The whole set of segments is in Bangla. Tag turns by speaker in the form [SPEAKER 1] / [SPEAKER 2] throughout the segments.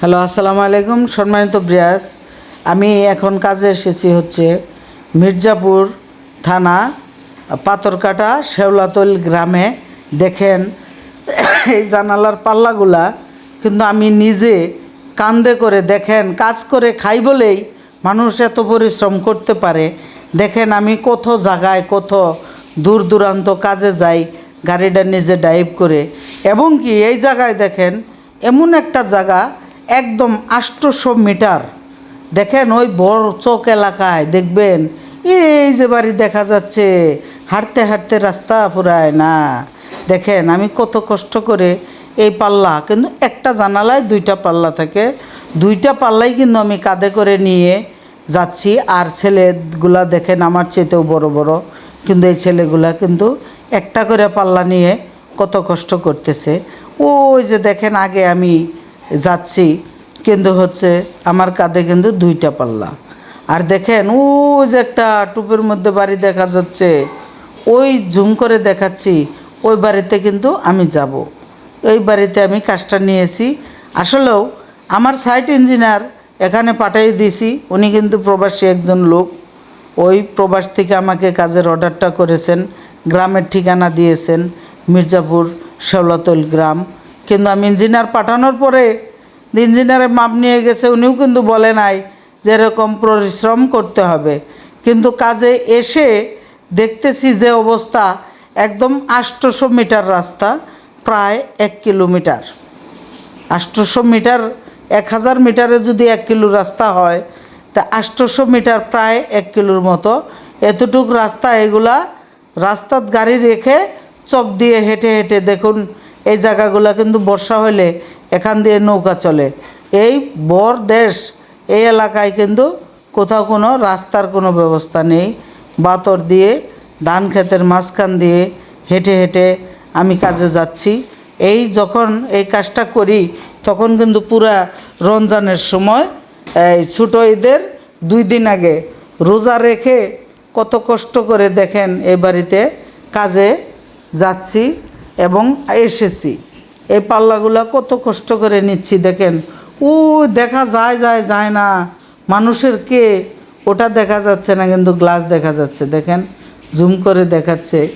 [SPEAKER 1] হ্যালো, আসসালামু আলাইকুম, সম্মানিত ব্রিয়াস। আমি এখন কাজে এসেছি হচ্ছে মির্জাপুর থানা, পাথরকাটা, শেওলাতল গ্রামে। দেখেন, এই জানালার পাল্লাগুলা কিন্তু আমি নিজে কান্দে করে দেখেন, কাজ করে খাই বলেই মানুষ এত পরিশ্রম করতে পারে। দেখেন, আমি কত জায়গায়, কত দূর দূরান্ত কাজে যাই, গাড়িটা নিজে ড্রাইভ করে। এবং কি, এই জায়গায় দেখেন, এমন একটা জায়গা একদম আষ্টশো মিটার। দেখেন ওই বড় চক এলাকায়, দেখবেন? এই যে বাড়ি দেখা যাচ্ছে, হাঁটতে হাঁটতে রাস্তা পুরায়, না। দেখেন, আমি কত কষ্ট করে এই পাল্লা, কিন্তু একটা জানালায় দুইটা পাল্লা থাকে। দুইটা পাল্লাই কিন্তু আমি কাঁধে করে নিয়ে যাচ্ছি, আর ছেলেগুলা দেখেন আমার চেয়েতেও বড় বড়। কিন্তু এই ছেলেগুলা কিন্তু একটা করে পাল্লা নিয়ে কত কষ্ট করতেছে। ওই যে দেখেন, আগে আমি যাচ্ছি, কিন্তু হচ্ছে আমার কাঁধে কিন্তু দুইটা পাল্লা। আর দেখেন ও যে একটা টুপের মধ্যে বাড়ি দেখা যাচ্ছে, ওই জুম করে দেখাচ্ছি, ওই বাড়িতে কিন্তু আমি যাব। ওই বাড়িতে আমি কাজটা নিয়েছি। আসলেও আমার সাইট ইঞ্জিনিয়ার এখানে পাঠিয়ে দিয়েছি, উনি কিন্তু প্রবাসী একজন লোক। ওই প্রবাস থেকে আমাকে কাজের অর্ডারটা করেছেন, গ্রামের ঠিকানা দিয়েছেন, মির্জাপুর, শেওলাতল গ্রাম। কিন্তু আমি ইঞ্জিনিয়ার পাঠানোর পরে ইঞ্জিনিয়ারের মাপ নিয়ে গেছে, উনিও কিন্তু বলে নাই যে এরকম পরিশ্রম করতে হবে। কিন্তু কাজে এসে দেখতেছি যে অবস্থা একদম আষ্টশো মিটার রাস্তা, প্রায় এক কিলোমিটার। আষ্টশো মিটার, এক হাজার মিটারে যদি এক কিলো রাস্তা হয়, তা আষ্টশো মিটার প্রায় এক কিলোর মতো। এতটুক রাস্তা এগুলা রাস্তাত গাড়ি রেখে চক দিয়ে হেঁটে হেঁটে দেখুন এই জায়গাগুলো কিন্তু বর্ষা হলে এখান দিয়ে নৌকা চলে। এই বর দেশ, এই এলাকায় কিন্তু কোথাও কোনো রাস্তার কোনো ব্যবস্থা নেই। বাতর দিয়ে, ধান ক্ষেতের মাঝখান দিয়ে হেঁটে হেঁটে আমি কাজে যাচ্ছি। এই যখন এই কাজটা করি, তখন কিন্তু পুরা রমজানের সময়, এই ছোটো ঈদের দুই দিন আগে রোজা রেখে কত কষ্ট করে দেখেন এই বাড়িতে কাজে যাচ্ছি। এবং এসেছি। এই পাল্লাগুলা কত কষ্ট করে নিচ্ছি, দেখেন। ও দেখা যায় যায় যায় না। মানুষের কে? ওটা দেখা যাচ্ছে না, কিন্তু গ্লাস দেখা যাচ্ছে, দেখেন। জুম করে দেখাচ্ছে,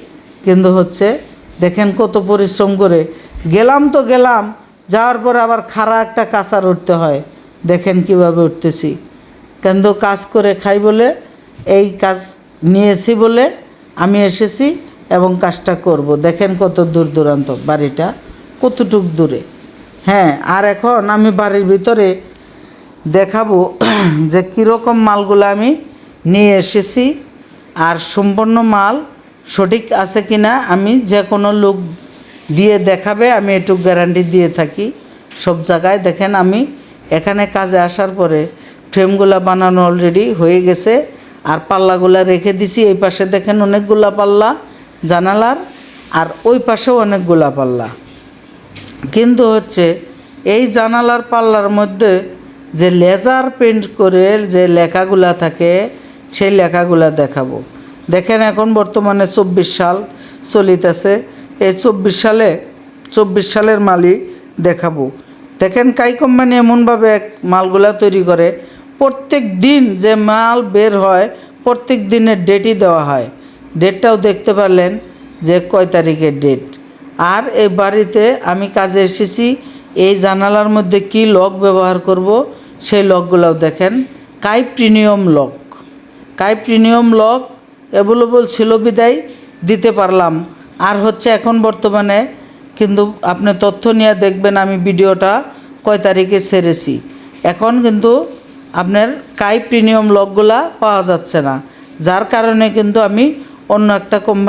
[SPEAKER 1] কিন্তু হচ্ছে, দেখেন কত পরিশ্রম করে। গেলাম তো গেলাম, যাওয়ার পরে আবার খাড়া একটা কাঁচার উঠতে হয়। দেখেন কীভাবে উঠতেছি। কিন্তু কাজ করে খাই বলে, এই কাজ নিয়েছি বলে আমি এসেছি। এবং কাজটা করব। দেখেন কত দূর দূরান্ত বাড়িটা, কতটুক দূরে। হ্যাঁ আর এখন আমি বাড়ির ভিতরে দেখাবো যে কীরকম মালগুলো আমি নিয়ে এসেছি আর সম্পূর্ণ মাল সঠিক আছে কি না আমি যে কোনো লোক দিয়ে দেখাবে, আমি একটু গ্যারান্টি দিয়ে থাকি। সব জায়গায় দেখেন আমি এখানে কাজে আসার পরে ফ্রেমগুলা বানানো অলরেডি হয়ে গেছে। আর পাল্লাগুলা রেখে দিছি, এই পাশে দেখেন অনেকগুলা পাল্লা। জানালার আর ওই পাশেও অনেকগুলা পাল্লা। কিন্তু হচ্ছে এই জানালার পাল্লার মধ্যে যে লেজার পেন্ট করে যে লেখাগুলা থাকে, সেই লেখাগুলা দেখাবো। দেখেন এখন বর্তমানে চব্বিশ সাল চলিতেছে। এই চব্বিশ সালে, চব্বিশ সালের মালই দেখাবো। দেখেন কাই কোম্পানি এমনভাবে এক মালগুলা তৈরি করে, প্রত্যেক দিন যে মাল বের হয়, প্রত্যেক দিনের ডেটই দেওয়া হয়। ডেটটাও দেখতে পারলেন যে কয় তারিখের ডেট আর এই বাড়িতে আমি কাজে এসেছি, এই জানালার মধ্যে কি লক ব্যবহার করব, সেই লকগুলোও দেখেন। কাই প্রিমিয়াম লক কাই প্রিমিয়াম লক অ্যাভেলেবল ছিল বিদায়, দিতে পারলাম। আর হচ্ছে এখন বর্তমানে, কিন্তু আপনি তথ্য নিয়ে দেখবেন আমি ভিডিওটা কয় তারিখে ছেড়েছি। এখন কিন্তু আপনার কাই প্রিমিয়াম লকগুলা পাওয়া যাচ্ছে না। যার কারণে কিন্তু আমি অন্য একটা কোম্পানি